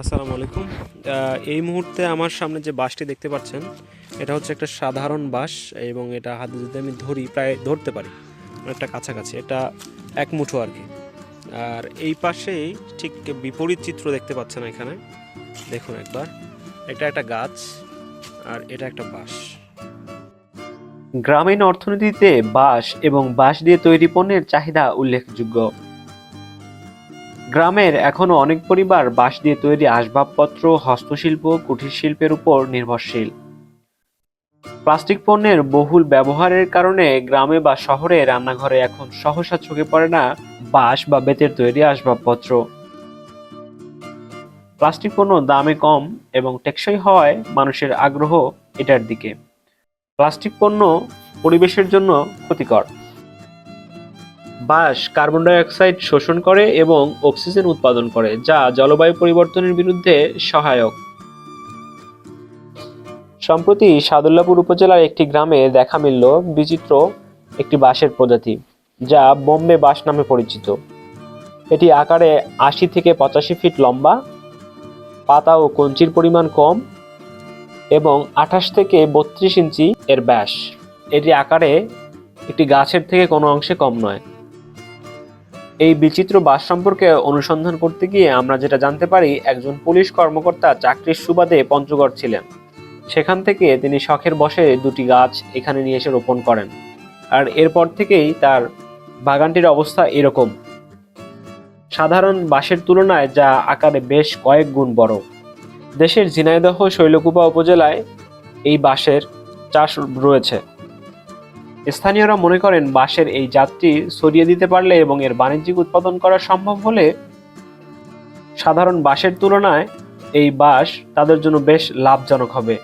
আসসালামু আলাইকুম। এই মুহূর্তে আমার সামনে যে বাসটি দেখতে পাচ্ছেন, এটা হচ্ছে একটা সাধারণ বাস এবং এটা হাতে যদি আমি ধরি, প্রায় ধরতে পারি, অনেকটা কাছাকাছি। এটা এক মুঠো আর কি। আর এই পাশেই ঠিক বিপরীত চিত্র দেখতে পাচ্ছেন এখানে। দেখুন একবার। এটা একটা গাছ আর এটা একটা বাঁশ গ্রামীণ অর্থনীতিতে বাঁশ এবং বাঁশ দিয়ে তৈরি পণ্যের চাহিদা উল্লেখযোগ্য। গ্রামের এখনও অনেক পরিবার বাঁশ দিয়ে তৈরি আসবাবপত্র, হস্তশিল্প, কুটির শিল্পের উপর নির্ভরশীল। প্লাস্টিক পণ্যের বহুল ব্যবহারের কারণে গ্রামে বা শহরে রান্নাঘরে এখন সহসা চোখে পড়ে না বাঁশ বা বেতের তৈরি আসবাবপত্র। প্লাস্টিক পণ্য দামে কম এবং টেকসই হওয়ায় মানুষের আগ্রহ এটার দিকে। প্লাস্টিক পণ্য পরিবেশের জন্য ক্ষতিকর। বাঁশ কার্বন ডাই অক্সাইড শোষণ করে এবং অক্সিজেন উৎপাদন করে, যা জলবায়ু পরিবর্তনের বিরুদ্ধে সহায়ক। সম্প্রতি সাদুল্লাপুর উপজেলার একটি গ্রামে দেখা মিলল বিচিত্র একটি বাঁশের প্রজাতি, যা বোম্বে বাঁশ নামে পরিচিত। এটি আকারে আশি থেকে পঁচাশি ফিট লম্বা, পাতা ও কঞ্চির পরিমাণ কম এবং আঠাশ থেকে বত্রিশ ইঞ্চি এর ব্যাস। এটি আকারে একটি গাছের থেকে কোনো অংশে কম নয়। এই বিচিত্র বাস সম্পর্কে অনুসন্ধান করতে গিয়ে আমরা যেটা জানতে পারি, একজন পুলিশ কর্মকর্তা চাকরির সুবাদে পঞ্চগড় ছিলেন। সেখান থেকে তিনি শখের বসে দুটি গাছ এখানে নিয়ে এসে রোপণ করেন। আর এরপর থেকেই তার বাগানটির অবস্থা এরকম। সাধারণ বাঁশের তুলনায় যা আকারে বেশ কয়েক গুণ বড়। দেশের ঝিনাইদহ, শৈলকুপা উপজেলায় এই বাঁশের চাষ রয়েছে। স্থানীয়রা মনে করেন বাঁশের এই জাতটি ছড়িয়ে দিতে পারলে এবং এর বাণিজ্যিক উৎপাদন করা সম্ভব হলে সাধারণ বাঁশের তুলনায় এই বাঁশ তাদের জন্য বেশ লাভজনক হবে।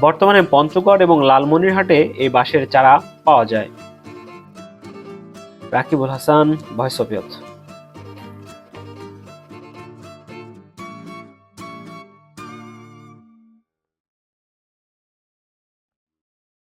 বর্তমানে পঞ্চগড় এবং লালমনিরহাটে এই বাঁশের চারা পাওয়া যায়। Rakibul Hasan voice of